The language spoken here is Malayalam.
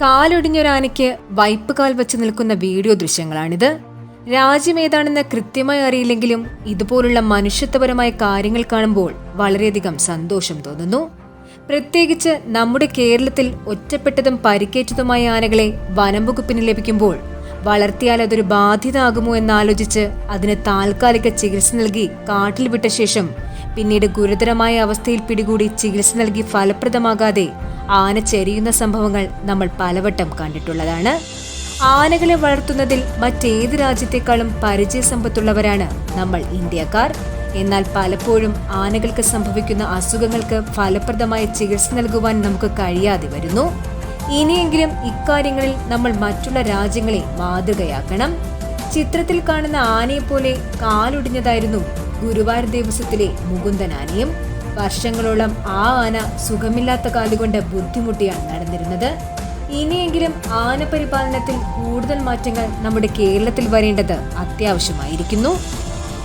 കാലൊടിഞ്ഞൊരാനയ്ക്ക് വൈപ്പ് കാൽ വെച്ച് നിൽക്കുന്ന വീഡിയോ ദൃശ്യങ്ങളാണിത്. രാജ്യം ഏതാണെന്ന് കൃത്യമായി അറിയില്ലെങ്കിലും ഇതുപോലുള്ള മനുഷ്യത്വപരമായ കാര്യങ്ങൾ കാണുമ്പോൾ വളരെയധികം സന്തോഷം തോന്നുന്നു. പ്രത്യേകിച്ച് നമ്മുടെ കേരളത്തിൽ ഒറ്റപ്പെട്ടതും പരിക്കേറ്റതുമായ ആനകളെ വനം വകുപ്പിന് ലഭിക്കുമ്പോൾ വളർത്തിയാൽ അതൊരു ബാധ്യത ആകുമോ എന്നാലോചിച്ച് അതിന് താൽക്കാലിക ചികിത്സ നൽകി കാട്ടിൽ വിട്ട ശേഷം പിന്നീട് ഗുരുതരമായ അവസ്ഥയിൽ പിടികൂടി ചികിത്സ നൽകി ഫലപ്രദമാകാതെ ആന ചെരിയുന്ന സംഭവങ്ങൾ നമ്മൾ പലവട്ടം കണ്ടിട്ടുള്ളതാണ്. ആനകളെ വളർത്തുന്നതിൽ മറ്റേത് രാജ്യത്തെക്കാളും പരിചയസമ്പത്തുള്ളവരാണ് നമ്മൾ ഇന്ത്യക്കാർ. എന്നാൽ പലപ്പോഴും ആനകൾക്ക് സംഭവിക്കുന്ന അസുഖങ്ങൾക്ക് ഫലപ്രദമായ ചികിത്സ നൽകുവാൻ നമുക്ക് കഴിയാതെ വരുന്നു. ഇനിയെങ്കിലും ഇക്കാര്യങ്ങളിൽ നമ്മൾ മറ്റുള്ള രാജ്യങ്ങളെ മാതൃകയാക്കണം. ചിത്രത്തിൽ കാണുന്ന ആനയെപ്പോലെ കാലൊടിഞ്ഞതായിരുന്നു ഗുരുവായൂർ ദേവസ്വത്തിലെ മുകുന്ദൻ ആനയും. വർഷങ്ങളോളം ആ ആന സുഖമില്ലാത്ത കാലുകൊണ്ട് ബുദ്ധിമുട്ടിയാണ് നടന്നിരുന്നത്. ഇനിയെങ്കിലും ആന പരിപാലനത്തിൽ കൂടുതൽ മാറ്റങ്ങൾ നമ്മുടെ കേരളത്തിൽ വരേണ്ടത് അത്യാവശ്യമായിരിക്കുന്നു.